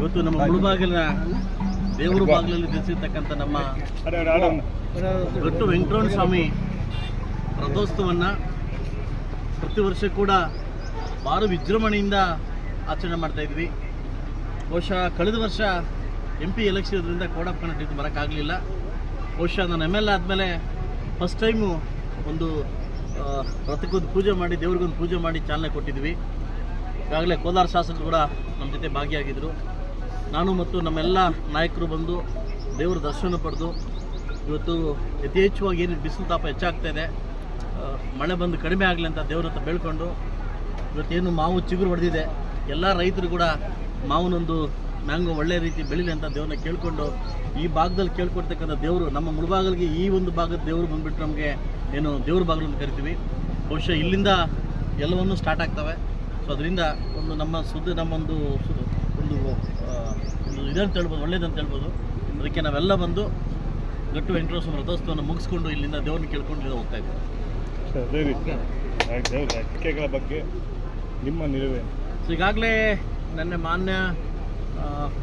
ಇವತ್ತು ನಮ್ಮ ಮುಳುಬಾಗಿಲಿನ ದೇವರು ಬಾಗಿಲಲ್ಲಿ ನಿಲ್ಲಿಸಿರ್ತಕ್ಕಂಥ ನಮ್ಮ ಗಟ್ಟು ವೆಂಕಟರಮಣ ಸ್ವಾಮಿ ರಥೋತ್ಸವವನ್ನು ಪ್ರತಿ ವರ್ಷ ಕೂಡ ಭಾರಿ ವಿಜೃಂಭಣೆಯಿಂದ ಆಚರಣೆ ಮಾಡ್ತಾ ಇದ್ವಿ. ಬಹುಶಃ ಕಳೆದ ವರ್ಷ ಎಂ ಪಿ ಎಲೆಕ್ಷನ್ ಇರೋದ್ರಿಂದ ಕೋಡ್ ಬರೋಕ್ಕಾಗಲಿಲ್ಲ. ಬಹುಶಃ ನಾನು ಎಂ ಎಲ್ ಆದಮೇಲೆ ಫಸ್ಟ್ ಟೈಮು ಒಂದು ರಥಕ್ಕೊಂದು ಪೂಜೆ ಮಾಡಿ, ದೇವ್ರಿಗೊಂದು ಪೂಜೆ ಮಾಡಿ ಚಾಲನೆ ಕೊಟ್ಟಿದ್ವಿ. ಈಗಾಗಲೇ ಕೋಲಾರ ಶಾಸಕರು ಕೂಡ ನಮ್ಮ ಜೊತೆ ಭಾಗಿಯಾಗಿದ್ದರು ನಾನು ಮತ್ತು ನಮ್ಮೆಲ್ಲ ನಾಯಕರು ಬಂದು ದೇವರ ದರ್ಶನ ಪಡೆದು ಇವತ್ತು ಯಥೇಚ್ಛವಾಗಿ ಏನು ಬಿಸಿಲು ತಾಪ ಹೆಚ್ಚಾಗ್ತಾ ಇದೆ. ಮಳೆ ಬಂದು ಕಡಿಮೆ ಆಗಲಿ ಅಂತ ದೇವ್ರ ಹತ್ರ ಬೇಳ್ಕೊಂಡು ಇವತ್ತೇನು ಮಾವು ಚಿಗುರು ಹೊಡೆದಿದೆ. ಎಲ್ಲ ರೈತರು ಕೂಡ ಮಾವನೊಂದು ಮ್ಯಾಂಗೋ ಒಳ್ಳೆ ರೀತಿ ಬೆಳೀಲಿ ಅಂತ ದೇವ್ರನ್ನ ಕೇಳಿಕೊಂಡು ಈ ಭಾಗದಲ್ಲಿ ಕೇಳ್ಕೊಡ್ತಕ್ಕಂಥ ದೇವರು ನಮ್ಮ ಮುಳುಬಾಗಲಿಗೆ ಈ ಒಂದು ಭಾಗದ ದೇವರು ಬಂದುಬಿಟ್ಟು ನಮಗೆ ಏನು ದೇವ್ರ ಬಾಗಿಲು ಅಂತ ಕರಿತೀವಿ. ಬಹುಶಃ ಇಲ್ಲಿಂದ ಎಲ್ಲವನ್ನೂ ಸ್ಟಾರ್ಟ್ ಆಗ್ತವೆ. ಸೊ ಅದರಿಂದ ಒಂದು ನಮ್ಮ ಸುದ್ದಿ, ನಮ್ಮೊಂದು ಒಂದು ಇದಂತ ಹೇಳ್ಬೋದು ಒಳ್ಳೇದಂತ ಹೇಳ್ಬೋದು. ಅದಕ್ಕೆ ನಾವೆಲ್ಲ ಬಂದು ಗಟ್ಟು ವೆಂಕಟೇಶ್ವರ ರಥೋತ್ಸವವನ್ನು ಮುಗಿಸ್ಕೊಂಡು ಇಲ್ಲಿಂದ ದೇವ್ರನ್ನ ಕೇಳ್ಕೊಂಡು ಇಲ್ಲಿಂದ ಹೋಗ್ತಾ ಇದ್ದೀವಿ. ಅದೇ ರೀತಿ. ಬಗ್ಗೆ ನಿಮ್ಮ ನಿಲುವೇನು ಸೊ ಈಗಾಗಲೇ ನನ್ನ ಮಾನ್ಯ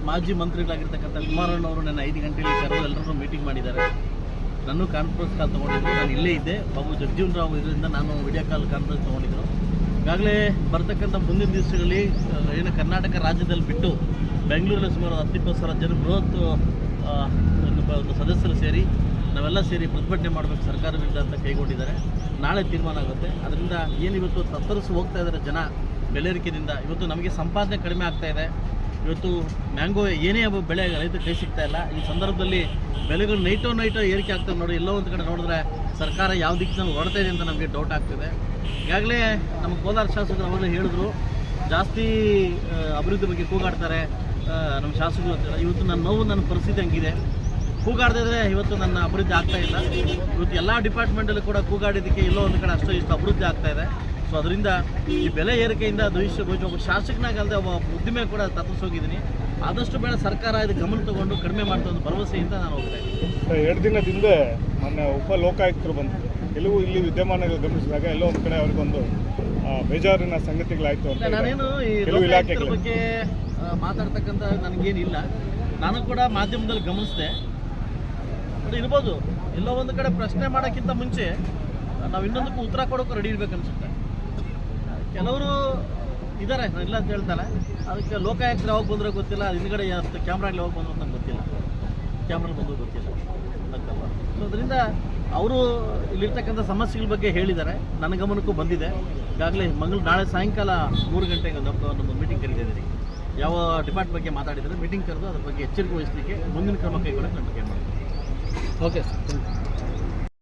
ಮಾಜಿ ಮಂತ್ರಿಗಳಾಗಿರ್ತಕ್ಕಂಥ ಕುಮಾರಣ್ಣವರು ನನ್ನ ಐದು ಗಂಟೆಯಲ್ಲಿ ಕರೆದು ಎಲ್ಲರೂ ಮೀಟಿಂಗ್ ಮಾಡಿದ್ದಾರೆ. ನಾನು ಕಾನ್ಫರೆನ್ಸ್ ಕಾಲ್ ತೊಗೊಂಡಿದ್ದು ನಾನು ಇಲ್ಲೇ ಇದ್ದೆ. ಬಾಬು ಜಗಜೀವನ್ ರಾವ್ ಇದರಿಂದ ನಾನು ವಿಡಿಯೋ ಕಾಲ್ ಕಾನ್ಫರೆನ್ಸ್ ತೊಗೊಂಡಿದ್ದು ಈಗಾಗಲೇ ಬರ್ತಕ್ಕಂಥ ಮುಂದಿನ ದಿವಸಗಳಲ್ಲಿ ಏನು ಕರ್ನಾಟಕ ರಾಜ್ಯದಲ್ಲಿ ಬಿಟ್ಟು ಬೆಂಗಳೂರಲ್ಲಿ ಸುಮಾರು ಹತ್ತಿಪ್ಪತ್ತು ಸಾವಿರ ಜನ ಬೃಹತ್ ಒಂದು ಸದಸ್ಯರು ಸೇರಿ ನಾವೆಲ್ಲ ಸೇರಿ ಪ್ರತಿಭಟನೆ ಮಾಡಬೇಕು ಸರ್ಕಾರ ವಿರುದ್ಧ ಅಂತ ಕೈಗೊಂಡಿದ್ದಾರೆ. ನಾಳೆ ತೀರ್ಮಾನ ಆಗುತ್ತೆ. ಅದರಿಂದ ಏನು ಇವತ್ತು ತತ್ತರಿಸಿ ಹೋಗ್ತಾ ಇದ್ದಾರೆ ಜನ ಬೆಲೆ ಏರಿಕೆಯಿಂದ ಇವತ್ತು ನಮಗೆ ಸಂಪಾದನೆ ಕಡಿಮೆ ಆಗ್ತಾ ಇದೆ. ಇವತ್ತು ಮ್ಯಾಂಗೋ ಏನೇ ಬೆಳೆ ರೈತರು ಕೈ ಸಿಗ್ತಾ ಇಲ್ಲ. ಈ ಸಂದರ್ಭದಲ್ಲಿ ಬೆಲೆಗಳು ನೈಟೋ ನೈಟೋ ಏರಿಕೆ ಆಗ್ತದೆ ನೋಡಿ. ಎಲ್ಲೋ ಒಂದು ಕಡೆ ನೋಡಿದ್ರೆ ಸರ್ಕಾರ ಯಾವ ದಿಕ್ಕಿನಲ್ಲಿ ಹೊರಡ್ತಾ ಇದೆ ಅಂತ ನಮಗೆ ಡೌಟ್ ಆಗ್ತಿದೆ. ಈಗಾಗಲೇ ನಮ್ಮ ಕೋಲಾರ ಶಾಸಕರು ಅವಾಗಲೇ ಹೇಳಿದ್ರು, ಜಾಸ್ತಿ ಅಭಿವೃದ್ಧಿ ಬಗ್ಗೆ ಕೂಗಾಡ್ತಾರೆ. ನಮ್ಮ ಶಾಸಕರು ಇವತ್ತು ನನ್ನ ನೋವು ನನ್ನ ಪರಿಸ್ಥಿತಿ ಹಂಗಿದೆ. ಕೂಗಾಡ್ದಿದ್ರೆ ಇವತ್ತು ನನ್ನ ಅಭಿವೃದ್ಧಿ ಆಗ್ತಾ ಇಲ್ಲ. ಇವತ್ತು ಎಲ್ಲ ಡಿಪಾರ್ಟ್ಮೆಂಟಲ್ಲೂ ಕೂಡ ಕೂಗಾಡಿದ್ದಕ್ಕೆ ಎಲ್ಲೋ ಒಂದು ಕಡೆ ಅಷ್ಟೋ ಇಷ್ಟು ಅಭಿವೃದ್ಧಿ ಆಗ್ತಾ ಇದೆ. ಸೊ ಅದರಿಂದ ಈ ಬೆಲೆ ಏರಿಕೆಯಿಂದ ಭವಿಷ್ಯ ಬಹುಶಃ ಒಬ್ಬ ಶಾಸಕನಾಗಲ್ಲದೆ ಒಬ್ಬ ಉದ್ದಿಮೆ ಕೂಡ ತಪ್ಪಿಸೋಗಿದ್ದೀನಿ. ಆದಷ್ಟು ಬೇಡ ಸರ್ಕಾರ ಇದು ಗಮನ ತಗೊಂಡು ಕಡಿಮೆ ಮಾಡ್ತಾ ಒಂದು ಭರವಸೆಯಿಂದ ನಾನು ಹೋಗ್ತಾ ಇದ್ದೀನಿ. ಎರಡು ದಿನದಿಂದ ಮೊನ್ನೆ ಉಪ ಲೋಕಾಯುಕ್ತರು ಬಂದಿದ್ರು ಕೆಲವು ಇಲ್ಲಿ ವಿದ್ಯಮಾನಗಳು ಗಮನಿಸಿದಾಗ ಎಲ್ಲೋ ಒಂದು ಕಡೆ ಅವ್ರಿಗೊಂದು ಬೇಜಾರಿನ ಸಂಗತಿಗಳಾಯ್ತು ಅಂತ ನಾನೇನು ಕೆಲವು ಇಲಾಖೆಗಳು. ಬಗ್ಗೆ ಮಾತಾಡ್ತಕ್ಕಂಥ ನನಗೇನಿಲ್ಲ. ನಾನು ಕೂಡ ಮಾಧ್ಯಮದಲ್ಲಿ ಗಮನಿಸಿದೆ. ಇರ್ಬೋದು ಎಲ್ಲೋ ಒಂದು ಕಡೆ ಪ್ರಶ್ನೆ ಮಾಡೋಕ್ಕಿಂತ ಮುಂಚೆ ನಾವು ಇನ್ನೊಂದಕ್ಕೂ ಉತ್ತರ ಕೊಡೋಕೆ ರೆಡಿ ಇರ್ಬೇಕು ಅನ್ಸುತ್ತೆ ಕೆಲವರು ಇದ್ದಾರೆ ಇಲ್ಲ ಅಂತ ಹೇಳ್ತಾರೆ ಅದಕ್ಕೆ ಲೋಕಾಯುಕ್ತರು ಯಾವಾಗ ಬಂದ್ರೆ ಗೊತ್ತಿಲ್ಲ ಹಿಂದ್ಗಡೆ ಕ್ಯಾಮ್ರಾಗ್ಲಿ ಯಾವಾಗ ಬಂದ್ರು ಅಂತ ಗೊತ್ತಿಲ್ಲ. ಕ್ಯಾಮ್ರಾ ಬಂದು ಗೊತ್ತಿಲ್ಲ. ಅದಕ್ಕಲ್ಲ ಸೊ ಅದರಿಂದ ಅವರು ಇಲ್ಲಿರ್ತಕ್ಕಂಥ ಸಮಸ್ಯೆಗಳ ಬಗ್ಗೆ ಹೇಳಿದ್ದಾರೆ. ನನ್ನ ಗಮನಕ್ಕೂ ಬಂದಿದೆ. ಈಗಾಗಲೇ ಮಂಗಳೂರು ನಾಳೆ ಸಾಯಂಕಾಲ ಮೂರು ಗಂಟೆಗೆ ಒಂದು ಒಂದು ಮೀಟಿಂಗ್ ಕರೀತಿದ್ದೀರಿ. ಯಾವ ಡಿಪಾರ್ಟ್ ಬಗ್ಗೆ ಮಾತಾಡಿದರೆ ಮೀಟಿಂಗ್ ಕರೆದು ಅದ್ರ ಬಗ್ಗೆ ಎಚ್ಚರಿಕೆ ವಹಿಸಲಿಕ್ಕೆ ಮುಂದಿನ ಕ್ರಮ ಕೈಗೊಳ್ಳಕ್ಕೆ ನಾನು ಮಾಡ್ತೀನಿ ಓಕೆ ಸರ್